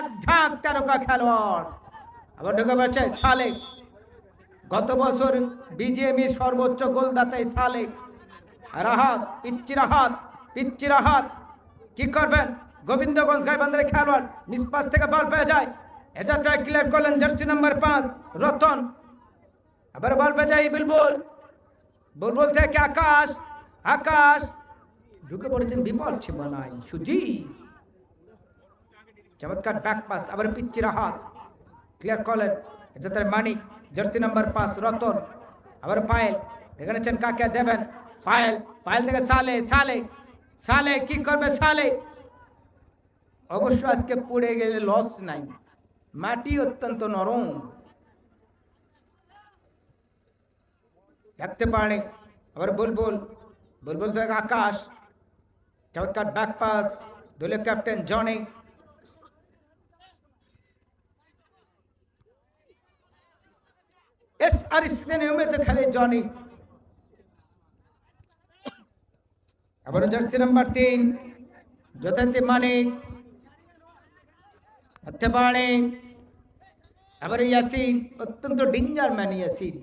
এক ঝাঁক তারকা খেলোয়াড়। আবার ঢুকে পড়ছে সালে। গত বছর বিজেএমির সর্বোচ্চ গোলদাতাই সালে। রাহাত, পিচ্চি রাহাত পিচ্চি রাহাত। কি করবেন? গোবিন্দগঞ্জ গাইবান্ধারের খেলোয়াড় মিসপাস থেকে বল পেয়ে যায়। এযাত্রায় ক্লিয়ার করলেন জার্সি নাম্বার পাঁচ, রতন। আবার বল পেয়ে যায় বুলবুল। বুলবুল থেকে আকাশ আকাশ। ঢুকে পড়েছেন বিপদ সীমানায়। সুজি চমৎকার ব্যাক পাস আবার পিচ্চি রাহাত ক্লিয়ার করলেন। এটা তার মানিক জার্সি নাম্বার পাঁচ, রতন। আবার পায়েল দেখেছেন কাকে? দেবেন। পায়েল পায়েল থেকে সালে সালে সালে, কি করবে সালে? অবশ্য আজকে পড়ে গেলে লস নাই। মাটি অত্যন্ত নরম। দেখতে পারে আবার বুলবুল বুলবুল থেকে আকাশ। চমৎকার ব্যাক পাস দলীয় ক্যাপ্টেন জনি এস আরিফকে নিয়মিত খেলে জনি। আবার জার্সি নাম্বার তিন, যথার্থী মানিক হতে পারে আবার ইয়াসিন, অত্যন্ত ডেঞ্জার ম্যান ইয়াসিন।